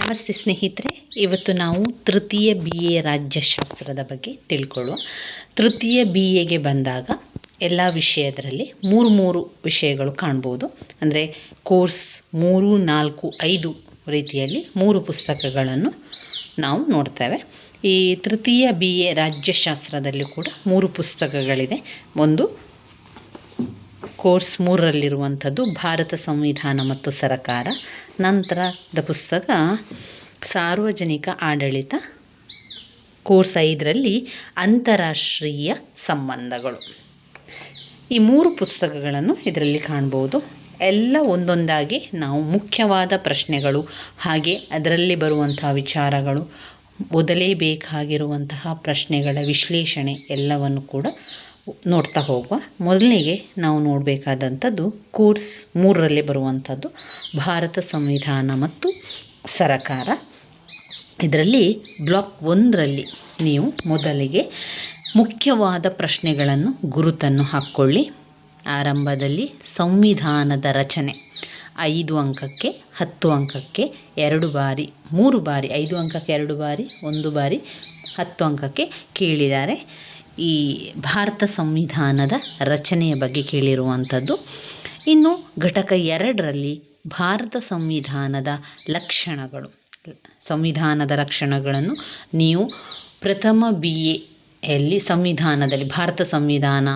ನಮಸ್ತೆ ಸ್ನೇಹಿತರೆ, ಇವತ್ತು ನಾವು ತೃತೀಯ ಬಿ ಎ ರಾಜ್ಯಶಾಸ್ತ್ರದ ಬಗ್ಗೆ ತಿಳ್ಕೊಳ್ಳುವ. ತೃತೀಯ ಬಿ ಎಗೆ ಬಂದಾಗ ಎಲ್ಲ ವಿಷಯದರಲ್ಲಿ ಮೂರು ಮೂರು ವಿಷಯಗಳು ಕಾಣ್ಬೋದು. ಅಂದರೆ ಕೋರ್ಸ್ ಮೂರು, ನಾಲ್ಕು, ಐದು ರೀತಿಯಲ್ಲಿ ಮೂರು ಪುಸ್ತಕಗಳನ್ನು ನಾವು ನೋಡ್ತೇವೆ. ಈ ತೃತೀಯ ಬಿ ಎ ರಾಜ್ಯಶಾಸ್ತ್ರದಲ್ಲಿ ಕೂಡ ಮೂರು ಪುಸ್ತಕಗಳಿದೆ. ಒಂದು ಕೋರ್ಸ್ ಮೂರರಲ್ಲಿರುವಂಥದ್ದು ಭಾರತ ಸಂವಿಧಾನ ಮತ್ತು ಸರಕಾರ. ನಂತರದ ಪುಸ್ತಕ ಸಾರ್ವಜನಿಕ ಆಡಳಿತ. ಕೋರ್ಸ್ ಐದರಲ್ಲಿ ಅಂತಾರಾಷ್ಟ್ರೀಯ ಸಂಬಂಧಗಳು. ಈ ಮೂರು ಪುಸ್ತಕಗಳನ್ನು ಇದರಲ್ಲಿ ಕಾಣ್ಬೋದು. ಎಲ್ಲ ಒಂದೊಂದಾಗಿ ನಾವು ಮುಖ್ಯವಾದ ಪ್ರಶ್ನೆಗಳು, ಹಾಗೆ ಅದರಲ್ಲಿ ಬರುವಂತಹ ವಿಚಾರಗಳು ಓದಲೇಬೇಕಾಗಿರುವಂತಹ ಪ್ರಶ್ನೆಗಳ ವಿಶ್ಲೇಷಣೆ ಎಲ್ಲವನ್ನು ಕೂಡ ನೋಡ್ತಾ ಹೋಗುವ. ಮೊದಲಿಗೆ ನಾವು ನೋಡಬೇಕಾದಂಥದ್ದು ಕೋರ್ಸ್ ಮೂರರಲ್ಲಿ ಬರುವಂಥದ್ದು, ಭಾರತ ಸಂವಿಧಾನ ಮತ್ತು ಸರಕಾರ. ಇದರಲ್ಲಿ ಬ್ಲಾಕ್ ಒಂದರಲ್ಲಿ ನೀವು ಮೊದಲಿಗೆ ಮುಖ್ಯವಾದ ಪ್ರಶ್ನೆಗಳನ್ನು ಗುರುತನ್ನು ಹಾಕ್ಕೊಳ್ಳಿ. ಆರಂಭದಲ್ಲಿ ಸಂವಿಧಾನದ ರಚನೆ, ಐದು ಅಂಕಕ್ಕೆ ಹತ್ತು ಅಂಕಕ್ಕೆ ಎರಡು ಬಾರಿ, ಮೂರು ಬಾರಿ, ಐದು ಅಂಕಕ್ಕೆ ಎರಡು ಬಾರಿ, ಒಂದು ಬಾರಿ, ಹತ್ತು ಅಂಕಕ್ಕೆ ಕೇಳಿದ್ದಾರೆ. ಈ ಭಾರತ ಸಂವಿಧಾನದ ರಚನೆಯ ಬಗ್ಗೆ ಕೇಳಿರುವಂಥದ್ದು. ಇನ್ನು ಘಟಕ ಎರಡರಲ್ಲಿ ಭಾರತ ಸಂವಿಧಾನದ ಲಕ್ಷಣಗಳು. ಸಂವಿಧಾನದ ಲಕ್ಷಣಗಳನ್ನು ನೀವು ಪ್ರಥಮ ಬಿ ಎಲ್ಲಿ ಸಂವಿಧಾನದಲ್ಲಿ, ಭಾರತ ಸಂವಿಧಾನ,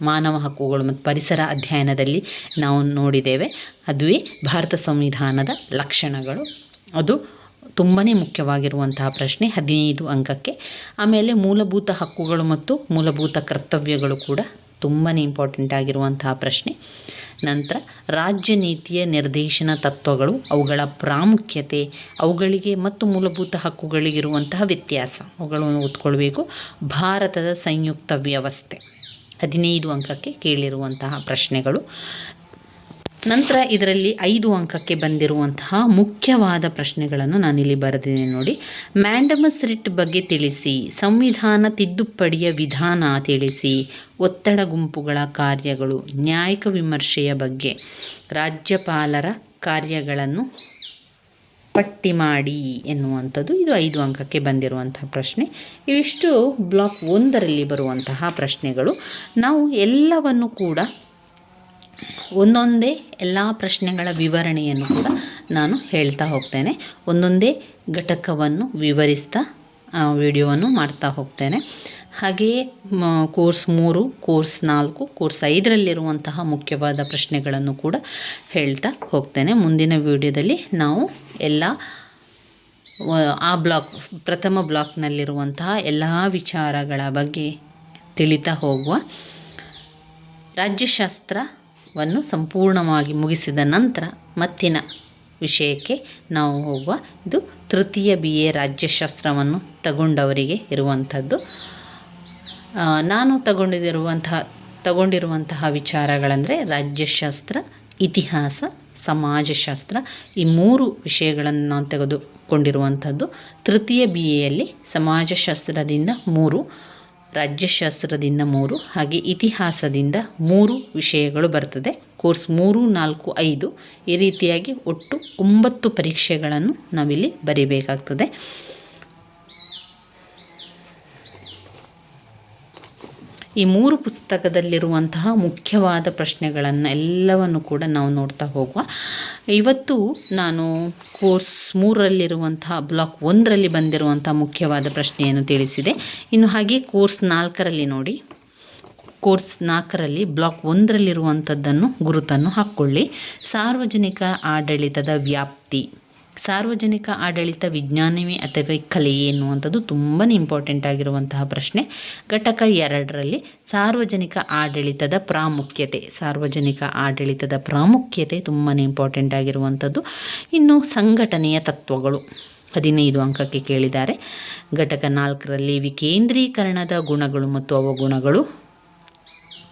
ಮಾನವ ಹಕ್ಕುಗಳು ಮತ್ತು ಪರಿಸರ ಅಧ್ಯಯನದಲ್ಲಿ ನಾವು ನೋಡಿದ್ದೇವೆ. ಅದುವೇ ಭಾರತ ಸಂವಿಧಾನದ ಲಕ್ಷಣಗಳು. ಅದು ತುಂಬಾ ಮುಖ್ಯವಾಗಿರುವಂತಹ ಪ್ರಶ್ನೆ ಹದಿನೈದು ಅಂಕಕ್ಕೆ. ಆಮೇಲೆ ಮೂಲಭೂತ ಹಕ್ಕುಗಳು ಮತ್ತು ಮೂಲಭೂತ ಕರ್ತವ್ಯಗಳು ಕೂಡ ತುಂಬಾ ಇಂಪಾರ್ಟೆಂಟ್ ಆಗಿರುವಂತಹ ಪ್ರಶ್ನೆ. ನಂತರ ರಾಜ್ಯ ನೀತಿಯ ನಿರ್ದೇಶನ ತತ್ವಗಳು, ಅವುಗಳ ಪ್ರಾಮುಖ್ಯತೆ, ಅವುಗಳಿಗೆ ಮತ್ತು ಮೂಲಭೂತ ಹಕ್ಕುಗಳಿಗಿರುವಂತಹ ವ್ಯತ್ಯಾಸ, ಅವುಗಳನ್ನು ಓದ್ಕೊಳ್ಬೇಕು ಭಾರತದ ಸಂಯುಕ್ತ ವ್ಯವಸ್ಥೆ. ಹದಿನೈದು ಅಂಕಕ್ಕೆ ಕೇಳಿರುವಂತಹ ಪ್ರಶ್ನೆಗಳು. ನಂತರ ಇದರಲ್ಲಿ ಐದು ಅಂಕಕ್ಕೆ ಬಂದಿರುವಂತಹ ಮುಖ್ಯವಾದ ಪ್ರಶ್ನೆಗಳನ್ನು ನಾನಿಲ್ಲಿ ಬರೆದಿದ್ದೇನೆ ನೋಡಿ. ಮ್ಯಾಂಡಮಸ್ ರಿಟ್ ಬಗ್ಗೆ ತಿಳಿಸಿ, ಸಂವಿಧಾನ ತಿದ್ದುಪಡಿಯ ವಿಧಾನ ತಿಳಿಸಿ, ಒತ್ತಡ ಗುಂಪುಗಳ ಕಾರ್ಯಗಳು, ನ್ಯಾಯಿಕ ವಿಮರ್ಶೆಯ ಬಗ್ಗೆ, ರಾಜ್ಯಪಾಲರ ಕಾರ್ಯಗಳನ್ನು ಪಟ್ಟಿ ಮಾಡಿ ಎನ್ನುವಂಥದ್ದು ಇದು ಐದು ಅಂಕಕ್ಕೆ ಬಂದಿರುವಂತಹ ಪ್ರಶ್ನೆ. ಇವಿಷ್ಟು ಬ್ಲಾಕ್ ಒಂದರಲ್ಲಿ ಬರುವಂತಹ ಪ್ರಶ್ನೆಗಳು. ನಾವು ಎಲ್ಲವನ್ನು ಕೂಡ ಒಂದೊಂದೇ ಎಲ್ಲ ಪ್ರಶ್ನೆಗಳ ವಿವರಣೆಯನ್ನು ಕೂಡ ನಾನು ಹೇಳ್ತಾ ಹೋಗ್ತೇನೆ. ಒಂದೊಂದೇ ಘಟಕವನ್ನು ವಿವರಿಸ್ತಾ ವಿಡಿಯೋವನ್ನು ಮಾಡ್ತಾ ಹೋಗ್ತೇನೆ. ಹಾಗೆಯೇ ಕೋರ್ಸ್ ಮೂರು, ಕೋರ್ಸ್ ನಾಲ್ಕು, ಕೋರ್ಸ್ ಐದರಲ್ಲಿರುವಂತಹ ಮುಖ್ಯವಾದ ಪ್ರಶ್ನೆಗಳನ್ನು ಕೂಡ ಹೇಳ್ತಾ ಹೋಗ್ತೇನೆ. ಮುಂದಿನ ವಿಡಿಯೋದಲ್ಲಿ ನಾವು ಎಲ್ಲ ಆ ಬ್ಲಾಕ್, ಪ್ರಥಮ ಬ್ಲಾಕ್ನಲ್ಲಿರುವಂತಹ ಎಲ್ಲ ವಿಚಾರಗಳ ಬಗ್ಗೆ ತಿಳಿತಾ ಹೋಗುವ. ರಾಜ್ಯಶಾಸ್ತ್ರವನ್ನು ಸಂಪೂರ್ಣವಾಗಿ ಮುಗಿಸಿದ ನಂತರ ಮತ್ತಿನ ವಿಷಯಕ್ಕೆ ನಾವು ಹೋಗುವ. ಇದು ತೃತೀಯ ಬಿ ಎ ರಾಜ್ಯಶಾಸ್ತ್ರವನ್ನು ತಗೊಂಡವರಿಗೆ ಇರುವಂಥದ್ದು. ನಾನು ತಗೊಂಡಿರುವಂತಹ ತಗೊಂಡಿರುವಂತಹ ವಿಚಾರಗಳಂದರೆ ರಾಜ್ಯಶಾಸ್ತ್ರ, ಇತಿಹಾಸ, ಸಮಾಜಶಾಸ್ತ್ರ ಈ ಮೂರು ವಿಷಯಗಳನ್ನು ನಾನು ತೆಗೆದುಕೊಂಡಿರುವಂಥದ್ದು. ತೃತೀಯ ಬಿ ಎಯಲ್ಲಿ ಸಮಾಜಶಾಸ್ತ್ರದಿಂದ ಮೂರು ರಾಜ್ಯಶಾಸ್ತ್ರದಿಂದ ಮೂರು, ಹಾಗೆ ಇತಿಹಾಸದಿಂದ ಮೂರು ವಿಷಯಗಳು ಬರ್ತದೆ. ಕೋರ್ಸ್ ಮೂರು, ನಾಲ್ಕು, ಐದು ಈ ರೀತಿಯಾಗಿ ಒಟ್ಟು ಒಂಬತ್ತು ಪರೀಕ್ಷೆಗಳನ್ನು ನಾವಿಲ್ಲಿ ಬರೀಬೇಕಾಗ್ತದೆ. ಈ ಮೂರು ಪುಸ್ತಕದಲ್ಲಿರುವಂತಹ ಮುಖ್ಯವಾದ ಪ್ರಶ್ನೆಗಳನ್ನು ಎಲ್ಲವನ್ನು ಕೂಡ ನಾವು ನೋಡ್ತಾ ಹೋಗುವ. ಇವತ್ತು ನಾನು ಕೋರ್ಸ್ ಮೂರರಲ್ಲಿರುವಂತಹ, ಬ್ಲಾಕ್ ಒಂದರಲ್ಲಿ ಬಂದಿರುವಂಥ ಮುಖ್ಯವಾದ ಪ್ರಶ್ನೆಯನ್ನು ತಿಳಿಸಿದೆ. ಇನ್ನು ಹಾಗೆ ಕೋರ್ಸ್ ನಾಲ್ಕರಲ್ಲಿ ನೋಡಿ. ಕೋರ್ಸ್ ನಾಲ್ಕರಲ್ಲಿ ಬ್ಲಾಕ್ ಒಂದರಲ್ಲಿರುವಂಥದ್ದನ್ನು ಗುರುತನ್ನು ಹಾಕ್ಕೊಳ್ಳಿ. ಸಾರ್ವಜನಿಕ ಆಡಳಿತದ ವ್ಯಾಪ್ತಿ. ಸಾರ್ವಜನಿಕ ಆಡಳಿತ ವಿಜ್ಞಾನವೇ ಅಥವಾ ಕಲೆಯೇ ಎನ್ನುವಂಥದ್ದು ತುಂಬಾ ಇಂಪಾರ್ಟೆಂಟ್ ಆಗಿರುವಂತಹ ಪ್ರಶ್ನೆ. ಘಟಕ ಎರಡರಲ್ಲಿ ಸಾರ್ವಜನಿಕ ಆಡಳಿತದ ಪ್ರಾಮುಖ್ಯತೆ. ಸಾರ್ವಜನಿಕ ಆಡಳಿತದ ಪ್ರಾಮುಖ್ಯತೆ ತುಂಬಾ ಇಂಪಾರ್ಟೆಂಟ್ ಆಗಿರುವಂಥದ್ದು ಇನ್ನು ಸಂಘಟನೆಯ ತತ್ವಗಳು. ಹದಿನೈದು ಅಂಕಕ್ಕೆ ಕೇಳಿದ್ದಾರೆ. ಘಟಕ ನಾಲ್ಕರಲ್ಲಿ ವಿಕೇಂದ್ರೀಕರಣದ ಗುಣಗಳು ಮತ್ತು ಅವಗುಣಗಳು.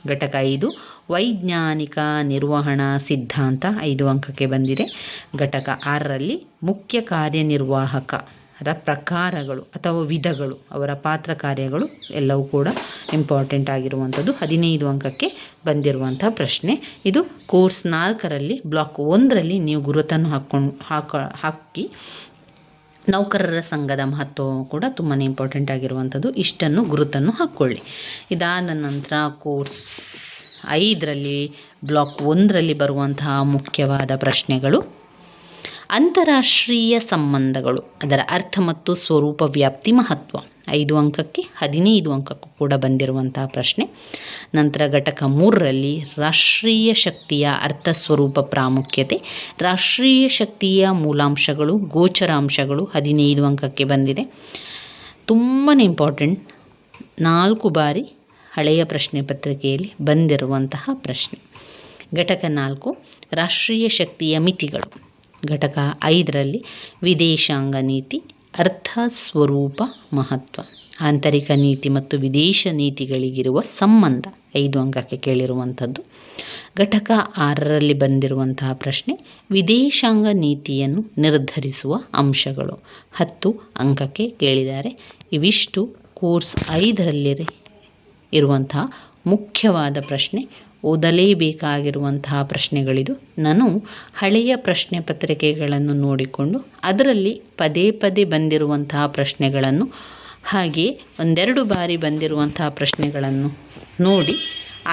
ಘಟಕ ಐದು ವೈಜ್ಞಾನಿಕ ನಿರ್ವಹಣಾ ಸಿದ್ಧಾಂತ ಐದು ಅಂಕಕ್ಕೆ ಬಂದಿದೆ. ಘಟಕ ಆರರಲ್ಲಿ ಮುಖ್ಯ ಕಾರ್ಯನಿರ್ವಾಹಕರ ಪ್ರಕಾರಗಳು ಅಥವಾ ವಿಧಗಳು, ಅವರ ಪಾತ್ರ ಕಾರ್ಯಗಳು ಎಲ್ಲವೂ ಕೂಡ ಇಂಪಾರ್ಟೆಂಟ್ ಆಗಿರುವಂಥದ್ದು. ಹದಿನೈದು ಅಂಕಕ್ಕೆ ಬಂದಿರುವಂಥ ಪ್ರಶ್ನೆ ಇದು. ಕೋರ್ಸ್ ನಾಲ್ಕರಲ್ಲಿ, ಬ್ಲಾಕ್ ಒಂದರಲ್ಲಿ ನೀವು ಗುರುತನ್ನು ಹಾಕ್ಕೊಂಡು, ಹಾಕ, ಹಾಕಿ ನೌಕರರ ಸಂಘದ ಮಹತ್ವ ಕೂಡ ತುಂಬಾ ಇಂಪಾರ್ಟೆಂಟ್ ಆಗಿರುವಂಥದ್ದು. ಇಷ್ಟನ್ನು ಗುರುತನ್ನು ಹಾಕ್ಕೊಳ್ಳಿ. ಇದಾದ ನಂತರ ಕೋರ್ಸ್ ಐದರಲ್ಲಿ, ಬ್ಲಾಕ್ ಒಂದರಲ್ಲಿ ಬರುವಂತಹ ಮುಖ್ಯವಾದ ಪ್ರಶ್ನೆಗಳು. ಅಂತಾರಾಷ್ಟ್ರೀಯ ಸಂಬಂಧಗಳು, ಅದರ ಅರ್ಥ ಮತ್ತು ಸ್ವರೂಪ ವ್ಯಾಪ್ತಿ ಮಹತ್ವ. ಐದು ಅಂಕಕ್ಕೆ, ಹದಿನೈದು ಅಂಕಕ್ಕೂ ಕೂಡ ಬಂದಿರುವಂತಹ ಪ್ರಶ್ನೆ. ನಂತರ ಘಟಕ ಮೂರರಲ್ಲಿ, ರಾಷ್ಟ್ರೀಯ ಶಕ್ತಿಯ ಅರ್ಥ ಸ್ವರೂಪ ಪ್ರಾಮುಖ್ಯತೆ. ರಾಷ್ಟ್ರೀಯ ಶಕ್ತಿಯ ಮೂಲಾಂಶಗಳು, ಗೋಚರಾಂಶಗಳು ಹದಿನೈದು ಅಂಕಕ್ಕೆ ಬಂದಿದೆ. ತುಂಬಾ ಇಂಪಾರ್ಟೆಂಟ್ ನಾಲ್ಕು ಬಾರಿ ಹಳೆಯ ಪ್ರಶ್ನೆ ಪತ್ರಿಕೆಯಲ್ಲಿ ಬಂದಿರುವಂತಹ ಪ್ರಶ್ನೆ. ಘಟಕ ನಾಲ್ಕು, ರಾಷ್ಟ್ರೀಯ ಶಕ್ತಿಯ ಮಿತಿಗಳು. ಘಟಕ ಐದರಲ್ಲಿ ವಿದೇಶಾಂಗ ನೀತಿ, ಅರ್ಥ, ಸ್ವರೂಪ, ಮಹತ್ವ. ಆಂತರಿಕ ನೀತಿ ಮತ್ತು ವಿದೇಶ ನೀತಿಗಳಿಗಿರುವ ಸಂಬಂಧ. ಐದು ಅಂಕಕ್ಕೆ ಕೇಳಿರುವಂಥದ್ದು. ಘಟಕ ಆರರಲ್ಲಿ ಬಂದಿರುವಂತಹ ಪ್ರಶ್ನೆ, ವಿದೇಶಾಂಗ ನೀತಿಯನ್ನು ನಿರ್ಧರಿಸುವ ಅಂಶಗಳು. ಹತ್ತು ಅಂಕಕ್ಕೆ ಕೇಳಿದ್ದಾರೆ. ಇವಿಷ್ಟು ಕೋರ್ಸ್ ಐದರಲ್ಲಿ ಇರುವಂತಹ ಮುಖ್ಯವಾದ ಪ್ರಶ್ನೆ, ಓದಲೇಬೇಕಾಗಿರುವಂತಹ ಪ್ರಶ್ನೆಗಳಿದು. ನಾನು ಹಳೆಯ ಪ್ರಶ್ನೆ ಪತ್ರಿಕೆಗಳನ್ನು ನೋಡಿಕೊಂಡು ಅದರಲ್ಲಿ ಪದೇ ಪದೇ ಬಂದಿರುವಂತಹ ಪ್ರಶ್ನೆಗಳನ್ನು, ಹಾಗೆ ಒಂದೆರಡು ಬಾರಿ ಬಂದಿರುವಂತಹ ಪ್ರಶ್ನೆಗಳನ್ನು ನೋಡಿ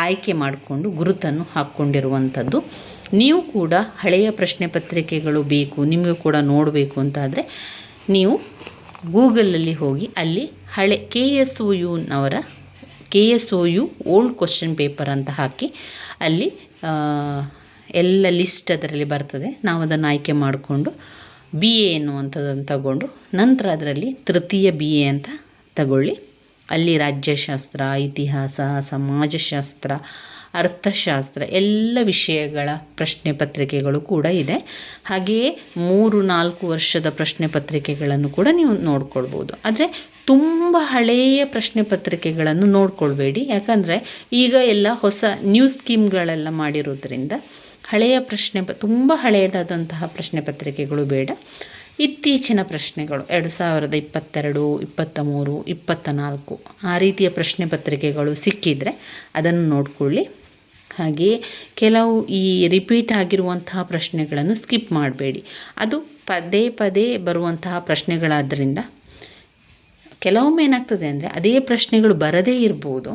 ಆಯ್ಕೆ ಮಾಡಿಕೊಂಡು ಗುರುತನ್ನು ಹಾಕ್ಕೊಂಡಿರುವಂಥದ್ದು. ನೀವು ಕೂಡ ಹಳೆಯ ಪ್ರಶ್ನೆ ಪತ್ರಿಕೆಗಳು ಬೇಕು, ನಿಮಗೂ ಕೂಡ ನೋಡಬೇಕು ಅಂತಾದರೆ ನೀವು ಗೂಗಲಲ್ಲಿ ಹೋಗಿ ಅಲ್ಲಿ ಹಳೆ K S ಯುನವರ K S O U old question paper ಅಂತ ಹಾಕಿ ಅಲ್ಲಿ ಎಲ್ಲ ಲಿಸ್ಟ್ ಅದರಲ್ಲಿ ಬರ್ತದೆ. ನಾವು ಅದನ್ನು ಆಯ್ಕೆ ಮಾಡಿಕೊಂಡು ಬಿ ಎ ಅನ್ನುವಂಥದ್ದನ್ನು ತಗೊಂಡು ನಂತರ ಅದರಲ್ಲಿ ತೃತೀಯ ಬಿ ಎ ಅಂತ ತಗೊಳ್ಳಿ. ಅಲ್ಲಿ ರಾಜ್ಯಶಾಸ್ತ್ರ, ಇತಿಹಾಸ, ಸಮಾಜಶಾಸ್ತ್ರ ಅರ್ಥಶಾಸ್ತ್ರ ಎಲ್ಲ ವಿಷಯಗಳ ಪ್ರಶ್ನೆ ಪತ್ರಿಕೆಗಳು ಕೂಡ ಇದೆ. ಹಾಗೆಯೇ ಮೂರು, ನಾಲ್ಕು ವರ್ಷದ ಪ್ರಶ್ನೆ ಪತ್ರಿಕೆಗಳನ್ನು ಕೂಡ ನೀವು ನೋಡ್ಕೊಳ್ಬೋದು. ಆದರೆ ತುಂಬ ಹಳೆಯ ಪ್ರಶ್ನೆ ಪತ್ರಿಕೆಗಳನ್ನು ನೋಡ್ಕೊಳ್ಬೇಡಿ. ಯಾಕಂದರೆ ಈಗ ಎಲ್ಲ ಹೊಸ ನ್ಯೂ ಸ್ಕೀಮ್ಗಳೆಲ್ಲ ಮಾಡಿರೋದ್ರಿಂದ ಹಳೆಯ ಪ್ರಶ್ನೆ ಪ ತುಂಬ ಹಳೆಯದಾದಂತಹ ಪ್ರಶ್ನೆ ಪತ್ರಿಕೆಗಳು ಬೇಡ. ಇತ್ತೀಚಿನ ಪ್ರಶ್ನೆಗಳು, ಎರಡು ಸಾವಿರದ ಇಪ್ಪತ್ತೆರಡು ಇಪ್ಪತ್ತ ಮೂರು ಇಪ್ಪತ್ತ ನಾಲ್ಕು ಆ ರೀತಿಯ ಪ್ರಶ್ನೆ ಪತ್ರಿಕೆಗಳು ಸಿಕ್ಕಿದರೆ ಅದನ್ನು ನೋಡಿಕೊಳ್ಳಿ. ಹಾಗೆಯೇ ಕೆಲವು ಈ ರಿಪೀಟ್ ಆಗಿರುವಂತಹ ಪ್ರಶ್ನೆಗಳನ್ನು ಸ್ಕಿಪ್ ಮಾಡಬೇಡಿ. ಅದು ಪದೇ ಪದೇ ಬರುವಂತಹ ಪ್ರಶ್ನೆಗಳಾದ್ದರಿಂದ ಕೆಲವೊಮ್ಮೆ ಏನಾಗ್ತದೆ ಅಂದರೆ ಅದೇ ಪ್ರಶ್ನೆಗಳು ಬರದೇ ಇರ್ಬೋದು,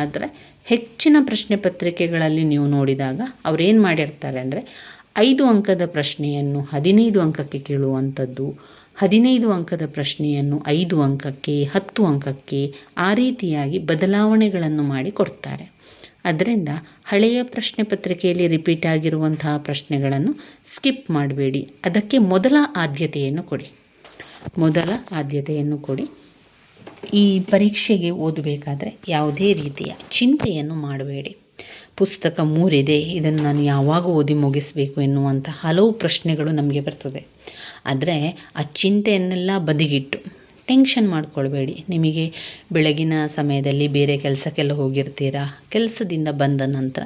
ಆದರೆ ಹೆಚ್ಚಿನ ಪ್ರಶ್ನೆ ಪತ್ರಿಕೆಗಳಲ್ಲಿ ನೀವು ನೋಡಿದಾಗ ಅವ್ರೇನು ಮಾಡಿರ್ತಾರೆ ಅಂದರೆ ಐದು ಅಂಕದ ಪ್ರಶ್ನೆಯನ್ನು ಹದಿನೈದು ಅಂಕಕ್ಕೆ ಕೇಳುವಂಥದ್ದು. ಹದಿನೈದು ಅಂಕದ ಪ್ರಶ್ನೆಯನ್ನು ಐದು ಅಂಕಕ್ಕೆ, ಹತ್ತು ಅಂಕಕ್ಕೆ ಆ ರೀತಿಯಾಗಿ ಬದಲಾವಣೆಗಳನ್ನು ಮಾಡಿ ಕೊಡ್ತಾರೆ. ಅದರಿಂದ ಹಳೆಯ ಪ್ರಶ್ನೆ ಪತ್ರಿಕೆಯಲ್ಲಿ ರಿಪೀಟ್ ಆಗಿರುವಂತಹ ಪ್ರಶ್ನೆಗಳನ್ನು ಸ್ಕಿಪ್ ಮಾಡಬೇಡಿ. ಅದಕ್ಕೆ ಮೊದಲ ಆದ್ಯತೆಯನ್ನು ಕೊಡಿ. ಮೊದಲ ಆದ್ಯತೆಯನ್ನು ಕೊಡಿ. ಈ ಪರೀಕ್ಷೆಗೆ ಓದಬೇಕಾದ್ರೆ ಯಾವುದೇ ರೀತಿಯ ಚಿಂತೆಯನ್ನು ಮಾಡಬೇಡಿ. ಪುಸ್ತಕ ಮೂರಿದೆ, ಇದನ್ನು ನಾನು ಯಾವಾಗ ಓದಿ ಮುಗಿಸಬೇಕು ಎನ್ನುವಂಥ ಹಲವು ಪ್ರಶ್ನೆಗಳು ನಮಗೆ ಬರ್ತದೆ. ಆದರೆ ಆ ಚಿಂತೆಯನ್ನೆಲ್ಲ ಬದಿಗಿಟ್ಟು ಟೆನ್ಷನ್ ಮಾಡ್ಕೊಳ್ಬೇಡಿ. ನಿಮಗೆ ಬೆಳಗಿನ ಸಮಯದಲ್ಲಿ ಬೇರೆ ಕೆಲಸಕ್ಕೆಲ್ಲ ಹೋಗಿರ್ತೀರಾ? ಕೆಲಸದಿಂದ ಬಂದ ನಂತರ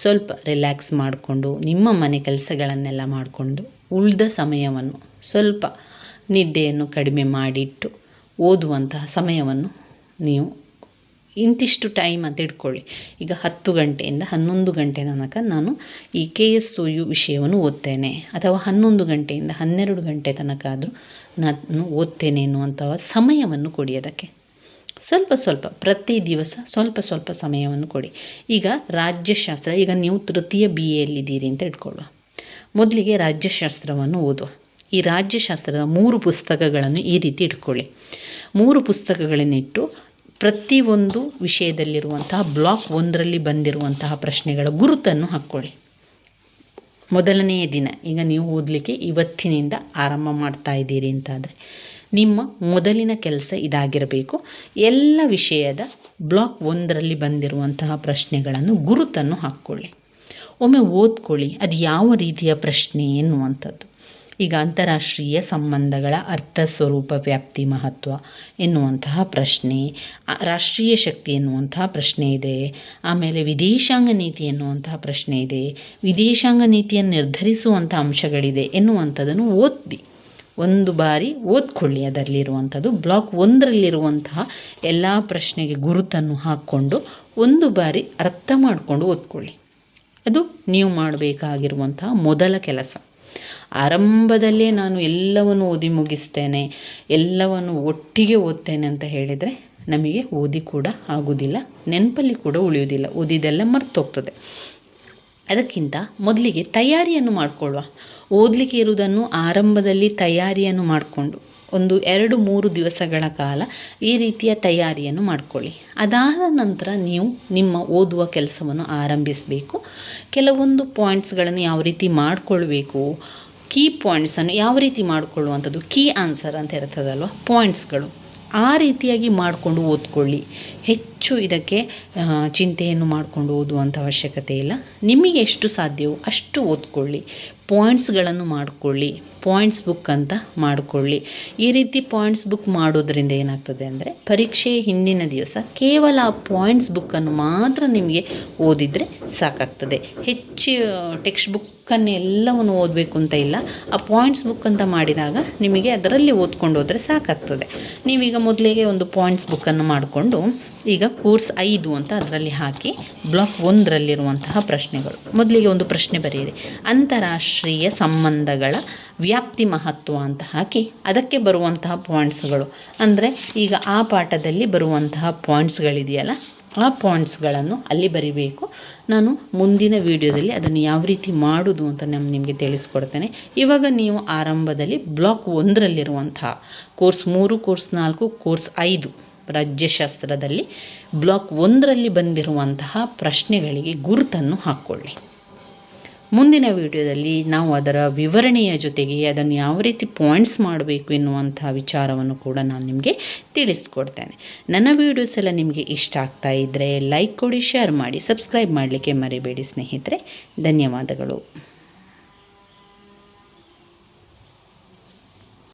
ಸ್ವಲ್ಪ ರಿಲ್ಯಾಕ್ಸ್ ಮಾಡಿಕೊಂಡು, ನಿಮ್ಮ ಮನೆ ಕೆಲಸಗಳನ್ನೆಲ್ಲ ಮಾಡಿಕೊಂಡು ಉಳಿದ ಸಮಯವನ್ನು, ಸ್ವಲ್ಪ ನಿದ್ದೆಯನ್ನು ಕಡಿಮೆ ಮಾಡಿಟ್ಟು ಓದುವಂತಹ ಸಮಯವನ್ನು ನೀವು ಇಂತಿಷ್ಟು ಟೈಮ್ ಅಂತ ಇಟ್ಕೊಳ್ಳಿ. ಈಗ ಹತ್ತು ಗಂಟೆಯಿಂದ ಹನ್ನೊಂದು ಗಂಟೆ ತನಕ ನಾನು ಈ ಕೆ ಎಸ್ ಒ ಯು ವಿಷಯವನ್ನು ಓದ್ತೇನೆ. ಅಥವಾ ಹನ್ನೊಂದು ಗಂಟೆಯಿಂದ ಹನ್ನೆರಡು ಗಂಟೆ ತನಕ ಆದರೂ ನಾನು ಓದ್ತೇನೆ ಅನ್ನುವಂಥ ಸಮಯವನ್ನು ಕೊಡಿ ಅದಕ್ಕೆ. ಸ್ವಲ್ಪ ಸ್ವಲ್ಪ, ಪ್ರತಿ ದಿವಸ ಸ್ವಲ್ಪ ಸ್ವಲ್ಪ ಸಮಯವನ್ನು ಕೊಡಿ. ಈಗ ರಾಜ್ಯಶಾಸ್ತ್ರ, ಈಗ ನೀವು ತೃತೀಯ ಬಿ ಎಲ್ಲಿದ್ದೀರಿ ಅಂತ ಇಟ್ಕೊಳ್ಳುವ. ಮೊದಲಿಗೆ ರಾಜ್ಯಶಾಸ್ತ್ರವನ್ನು ಓದುವ. ಈ ರಾಜ್ಯಶಾಸ್ತ್ರದ ಮೂರು ಪುಸ್ತಕಗಳನ್ನು ಈ ರೀತಿ ಇಟ್ಕೊಳ್ಳಿ. ಮೂರು ಪುಸ್ತಕಗಳನ್ನಿಟ್ಟು ಪ್ರತಿಯೊಂದು ವಿಷಯದಲ್ಲಿರುವಂತಹ ಬ್ಲಾಕ್ ಒಂದರಲ್ಲಿ ಬಂದಿರುವಂತಹ ಪ್ರಶ್ನೆಗಳ ಗುರುತನ್ನು ಹಾಕ್ಕೊಳ್ಳಿ. ಮೊದಲನೆಯ ದಿನ, ಈಗ ನೀವು ಓದಲಿಕ್ಕೆ ಇವತ್ತಿನಿಂದ ಆರಂಭ ಮಾಡ್ತಾ ಇದ್ದೀರಿ ಅಂತಾದರೆ, ನಿಮ್ಮ ಮೊದಲಿನ ಕೆಲಸ ಇದಾಗಿರಬೇಕು. ಎಲ್ಲ ವಿಷಯದ ಬ್ಲಾಕ್ ಒಂದರಲ್ಲಿ ಬಂದಿರುವಂತಹ ಪ್ರಶ್ನೆಗಳನ್ನು ಗುರುತನ್ನು ಹಾಕ್ಕೊಳ್ಳಿ. ಒಮ್ಮೆ ಓದ್ಕೊಳ್ಳಿ, ಅದು ಯಾವ ರೀತಿಯ ಪ್ರಶ್ನೆ ಎನ್ನುವಂಥದ್ದು. ಈಗ ಅಂತಾರಾಷ್ಟ್ರೀಯ ಸಂಬಂಧಗಳ ಅರ್ಥ ಸ್ವರೂಪ ವ್ಯಾಪ್ತಿ ಮಹತ್ವ ಎನ್ನುವಂತಹ ಪ್ರಶ್ನೆ ರಾಷ್ಟ್ರೀಯ ಶಕ್ತಿ ಎನ್ನುವಂತಹ ಪ್ರಶ್ನೆ ಇದೆ, ಆಮೇಲೆ ವಿದೇಶಾಂಗ ನೀತಿ ಎನ್ನುವಂತಹ ಪ್ರಶ್ನೆ ಇದೆ, ವಿದೇಶಾಂಗ ನೀತಿಯನ್ನು ನಿರ್ಧರಿಸುವಂಥ ಅಂಶಗಳಿದೆ ಎನ್ನುವಂಥದ್ದನ್ನು ಓದಿ ಒಂದು ಬಾರಿ ಓದ್ಕೊಳ್ಳಿ ಅದರಲ್ಲಿರುವಂಥದ್ದು, ಬ್ಲಾಕ್ ಒಂದರಲ್ಲಿರುವಂತಹ ಎಲ್ಲ ಪ್ರಶ್ನೆಗೆ ಗುರುತನ್ನು ಹಾಕ್ಕೊಂಡು ಒಂದು ಬಾರಿ ಅರ್ಥ ಮಾಡಿಕೊಂಡು ಓದ್ಕೊಳ್ಳಿ. ಅದು ನೀವು ಮಾಡಬೇಕಾಗಿರುವಂತಹ ಮೊದಲ ಕೆಲಸ. ಆರಂಭದಲ್ಲೇ ನಾನು ಎಲ್ಲವನ್ನು ಓದಿ ಮುಗಿಸ್ತೇನೆ, ಎಲ್ಲವನ್ನು ಒಟ್ಟಿಗೆ ಓದ್ತೇನೆ ಅಂತ ಹೇಳಿದರೆ ನಮಗೆ ಓದಿ ಕೂಡ ಆಗೋದಿಲ್ಲ, ನೆನಪಲ್ಲಿ ಕೂಡ ಉಳಿಯೋದಿಲ್ಲ ಓದಿದೆಲ್ಲ ಮರ್ತೋಗ್ತದೆ. ಅದಕ್ಕಿಂತ ಮೊದಲಿಗೆ ತಯಾರಿಯನ್ನು ಮಾಡಿಕೊಳ್ಳುವ. ಓದಲಿಕ್ಕೆ ಇರುವುದನ್ನು ಆರಂಭದಲ್ಲಿ ತಯಾರಿಯನ್ನು ಮಾಡಿಕೊಂಡು, ಒಂದು ಎರಡು ಮೂರು ದಿವಸಗಳ ಕಾಲ ಈ ರೀತಿಯ ತಯಾರಿಯನ್ನು ಮಾಡಿಕೊಳ್ಳಿ. ಅದಾದ ನಂತರ ನೀವು ನಿಮ್ಮ ಓದುವ ಕೆಲಸವನ್ನು ಆರಂಭಿಸಬೇಕು. ಕೆಲವೊಂದು ಪಾಯಿಂಟ್ಸ್ಗಳನ್ನು ಯಾವ ರೀತಿ ಮಾಡಿಕೊಳ್ಬೇಕು ಕೀ ಪಾಯಿಂಟ್ಸನ್ನು ಯಾವ ರೀತಿ ಮಾಡಿಕೊಳ್ಳುವಂಥದ್ದು? ಕೀ ಆನ್ಸರ್ ಅಂತ ಇರ್ತದಲ್ವ ಪಾಯಿಂಟ್ಸ್ಗಳು ಆ ರೀತಿಯಾಗಿ ಮಾಡಿಕೊಂಡು ಓದ್ಕೊಳ್ಳಿ. ಹೆಚ್ಚು ಇದಕ್ಕೆ ಚಿಂತೆಯನ್ನು ಮಾಡಿಕೊಂಡು ಓದುವಂಥ ಅವಶ್ಯಕತೆ ಇಲ್ಲ. ನಿಮಗೆ ಎಷ್ಟು ಸಾಧ್ಯವೋ ಅಷ್ಟು ಓದ್ಕೊಳ್ಳಿ. ಪಾಯಿಂಟ್ಸ್ಗಳನ್ನು ಮಾಡಿಕೊಳ್ಳಿ ಪಾಯಿಂಟ್ಸ್ ಬುಕ್ ಅಂತ ಮಾಡಿಕೊಳ್ಳಿ. ಈ ರೀತಿ ಪಾಯಿಂಟ್ಸ್ ಬುಕ್ ಮಾಡೋದ್ರಿಂದ ಏನಾಗ್ತದೆ ಅಂದರೆ ಪರೀಕ್ಷೆ ಹಿಂದಿನ ದಿವಸ ಕೇವಲ ಆ ಪಾಯಿಂಟ್ಸ್ ಬುಕ್ಕನ್ನು ಮಾತ್ರ ನಿಮಗೆ ಓದಿದರೆ ಸಾಕಾಗ್ತದೆ. ಹೆಚ್ಚು ಟೆಕ್ಸ್ಟ್ ಬುಕ್ಕನ್ನು ಎಲ್ಲವನ್ನು ಓದಬೇಕು ಅಂತ ಇಲ್ಲ. ಆ ಪಾಯಿಂಟ್ಸ್ ಬುಕ್ ಅಂತ ಮಾಡಿದಾಗ ನಿಮಗೆ ಅದರಲ್ಲಿ ಓದ್ಕೊಂಡು ಹೋದರೆ ಸಾಕಾಗ್ತದೆ. ನೀವೀಗ ಮೊದಲಿಗೆ ಒಂದು ಪಾಯಿಂಟ್ಸ್ ಬುಕ್ಕನ್ನು ಮಾಡಿಕೊಂಡು ಈಗ ಕೋರ್ಸ್ ಐದು ಅಂತ ಅದರಲ್ಲಿ ಹಾಕಿ ಬ್ಲಾಕ್ ಒಂದರಲ್ಲಿರುವಂತಹ ಪ್ರಶ್ನೆಗಳು. ಮೊದಲಿಗೆ ಒಂದು ಪ್ರಶ್ನೆ ಬರೆಯಿರಿ. ಅಂತಾರಾಷ್ಟ್ರೀಯ ಸಂಬಂಧಗಳ ವ್ಯಾಪ್ತಿ ಮಹತ್ವ ಅಂತ ಹಾಕಿ ಅದಕ್ಕೆ ಬರುವಂತಹ ಪಾಯಿಂಟ್ಸ್ಗಳು ಅಂದರೆ ಈಗ ಆ ಪಾಠದಲ್ಲಿ ಬರುವಂತಹ ಪಾಯಿಂಟ್ಸ್ಗಳಿದೆಯಲ್ಲ ಆ ಪಾಯಿಂಟ್ಸ್ಗಳನ್ನು ಅಲ್ಲಿ ಬರಿಬೇಕು. ನಾನು ಮುಂದಿನ ವಿಡಿಯೋದಲ್ಲಿ ಅದನ್ನು ಯಾವ ರೀತಿ ಮಾಡೋದು ಅಂತ ನಾನು ನಿಮಗೆ ತಿಳಿಸ್ಕೊಡ್ತೇನೆ. ಇವಾಗ ನೀವು ಆರಂಭದಲ್ಲಿ ಬ್ಲಾಕ್ ಒಂದರಲ್ಲಿರುವಂತಹ ಕೋರ್ಸ್ ಮೂರು ಕೋರ್ಸ್ ನಾಲ್ಕು ಕೋರ್ಸ್ ಐದು ರಾಜ್ಯಶಾಸ್ತ್ರದಲ್ಲಿ ಬ್ಲಾಕ್ ಒಂದರಲ್ಲಿ ಬಂದಿರುವಂತಹ ಪ್ರಶ್ನೆಗಳಿಗೆ ಗುರುತನ್ನು ಹಾಕ್ಕೊಳ್ಳಿ. ಮುಂದಿನ ವಿಡಿಯೋದಲ್ಲಿ ನಾವು ಅದರ ವಿವರಣೆಯ ಜೊತೆಗೆ ಅದನ್ನು ಯಾವ ರೀತಿ ಪಾಯಿಂಟ್ಸ್ ಮಾಡಬೇಕು ಎನ್ನುವಂಥ ವಿಚಾರವನ್ನು ಕೂಡ ನಾನು ನಿಮಗೆ ತಿಳಿಸ್ಕೊಡ್ತೇನೆ. ನನ್ನ ವೀಡಿಯೋಸ್ ಎಲ್ಲ ನಿಮಗೆ ಇಷ್ಟ ಆಗ್ತಾ ಇದ್ದರೆ ಲೈಕ್ ಕೊಡಿ ಶೇರ್ ಮಾಡಿ ಸಬ್ಸ್ಕ್ರೈಬ್ ಮಾಡಲಿಕ್ಕೆ ಮರಿಬೇಡಿ ಸ್ನೇಹಿತರೆ. ಧನ್ಯವಾದಗಳು.